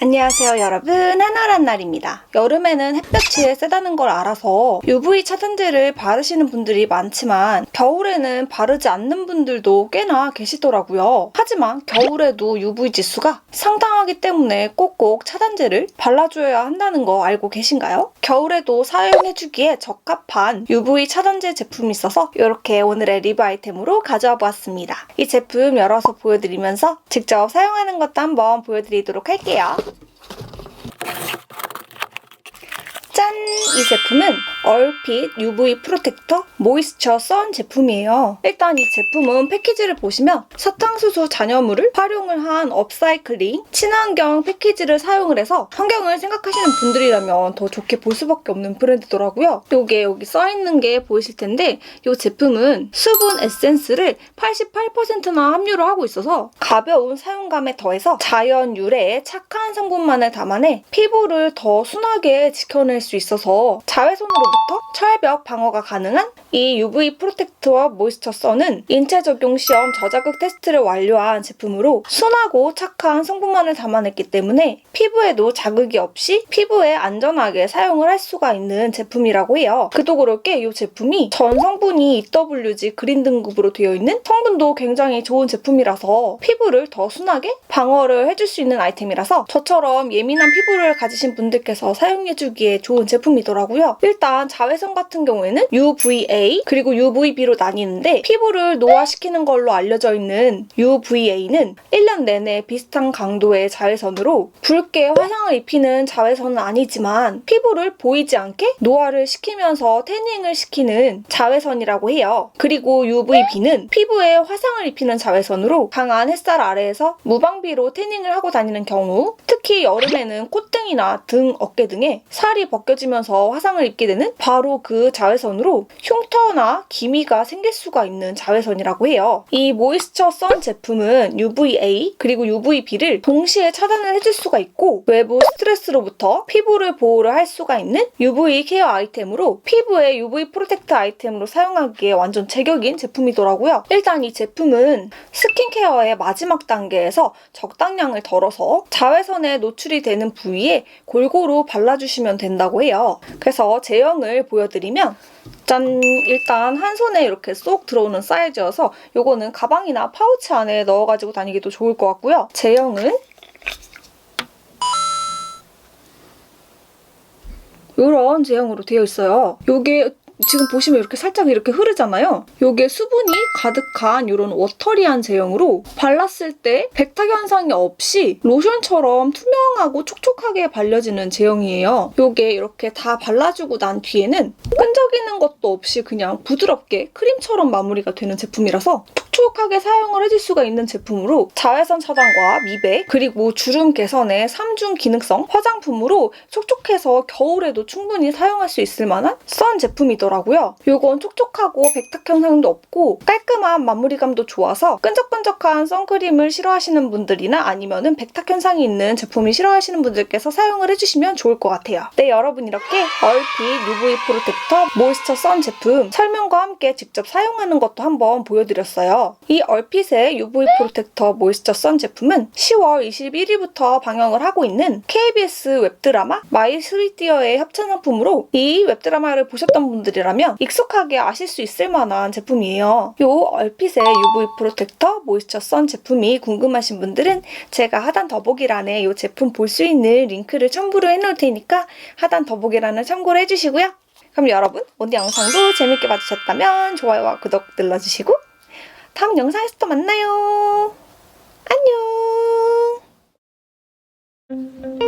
안녕하세요 여러분. 하나란 날입니다. 여름에는 햇볕이 세다는 걸 알아서 UV 차단제를 바르시는 분들이 많지만 겨울에는 바르지 않는 분들도 꽤나 계시더라고요. 하지만 겨울에도 UV 지수가 상당하기 때문에 꼭꼭 차단제를 발라줘야 한다는 거 알고 계신가요? 겨울에도 사용해주기에 적합한 UV 차단제 제품이 있어서 이렇게 오늘의 리뷰 아이템으로 가져와 보았습니다. 이 제품 열어서 보여드리면서 직접 사용하는 것도 한번 보여드리도록 할게요 짠! 이 제품은 얼핏 UV 프로텍터 모이스처 선 제품이에요. 일단 이 제품은 패키지를 보시면 사탕수수 잔여물을 활용을 한 업사이클링 친환경 패키지를 사용을 해서 환경을 생각하시는 분들이라면 더 좋게 볼 수밖에 없는 브랜드더라고요. 요게 여기 써있는 게 보이실 텐데 이 제품은 수분 에센스를 88%나 함유를 하고 있어서 가벼운 사용감에 더해서 자연 유래의 착한 성분만을 담아내 피부를 더 순하게 지켜낼 수 있어서 자외선으로부터 철벽 방어가 가능한 이 UV 프로텍트와 모이스처 선은 인체 적용 시험 저자극 테스트를 완료한 제품으로 순하고 착한 성분만을 담아냈기 때문에 피부에도 자극이 없이 피부에 안전하게 사용을 할 수가 있는 제품이라고 해요. 그도 그렇게 이 제품이 전 성분이 EWG 그린 등급으로 되어 있는 성분도 굉장히 좋은 제품이라서 피부를 더 순하게 방어를 해줄 수 있는 아이템이라서 저처럼 예민한 피부를 가지신 분들께서 사용해주기에 좋은 제품이더라고요. 일단 자외선 같은 경우에는 UVA 그리고 UVB로 나뉘는데 피부를 노화시키는 걸로 알려져 있는 UVA는 1 년 내내 비슷한 강도의 자외선으로 붉게 화상을 입히는 자외선은 아니지만 피부를 보이지 않게 노화를 시키면서 태닝을 시키는 자외선이라고 해요. 그리고 UVB는 피부에 화상을 입히는 자외선으로 강한 햇살 아래에서 무방비로 태닝을 하고 다니는 경우 특히 여름에는 콧등이나 등, 어깨 등에 살이 벗겨지면서 화상을 입게 되는 바로 그 자외선으로 흉터나 기미가 생길 수가 있는 자외선이라고 해요. 이 모이스처 선 제품은 UVA 그리고 UVB를 동시에 차단을 해줄 수가 있고 외부 스트레스로부터 피부를 보호를 할 수가 있는 UV 케어 아이템으로 피부에 UV 프로텍트 아이템으로 사용하기에 완전 제격인 제품이더라고요. 일단 이 제품은 스킨케어의 마지막 단계에서 적당량을 덜어서 자외선에 노출이 되는 부위에 골고루 발라주시면 된다고 해요. 그래서 제형을 보여드리면 짠! 일단 한 손에 이렇게 쏙 들어오는 사이즈여서 요거는 가방이나 파우치 안에 넣어가지고 다니기도 좋을 것 같고요. 제형은 이런 제형으로 되어 있어요. 요게 지금 보시면 이렇게 살짝 이렇게 흐르잖아요. 요게 수분이 가득한 이런 워터리한 제형으로 발랐을 때 백탁 현상이 없이 로션처럼 투명하고 촉촉하게 발려지는 제형이에요. 요게 이렇게 다 발라주고 난 뒤에는 끈적이는 것도 없이 그냥 부드럽게 크림처럼 마무리가 되는 제품이라서 촉촉하게 사용을 해줄 수가 있는 제품으로 자외선 차단과 미백 그리고 주름 개선의 3중 기능성 화장품으로 촉촉해서 겨울에도 충분히 사용할 수 있을 만한 선 제품이더라고요. 요건 촉촉하고 백탁 현상도 없고 깔끔한 마무리감도 좋아서 끈적끈적한 선크림을 싫어하시는 분들이나 아니면은 백탁 현상이 있는 제품이 싫어하시는 분들께서 사용을 해주시면 좋을 것 같아요. 네 여러분 이렇게 얼핏 UV 프로텍터 모이스처 선 제품 설명과 함께 직접 사용하는 것도 한번 보여드렸어요. 이 얼핏의 UV 프로텍터 모이스처 선 제품은 10월 21일부터 방영을 하고 있는 KBS 웹드라마 마이 스위디어의 협찬 상품으로 이 웹드라마를 보셨던 분들이라면 익숙하게 아실 수 있을 만한 제품이에요. 이 얼핏의 UV 프로텍터 모이스처 선 제품이 궁금하신 분들은 제가 하단 더보기란에 이 제품 볼 수 있는 링크를 첨부를 해놓을 테니까 하단 더보기란을 참고를 해주시고요. 그럼 여러분 오늘 영상도 재밌게 봐주셨다면 좋아요와 구독 눌러주시고 다음 영상에서 또 만나요. 안녕.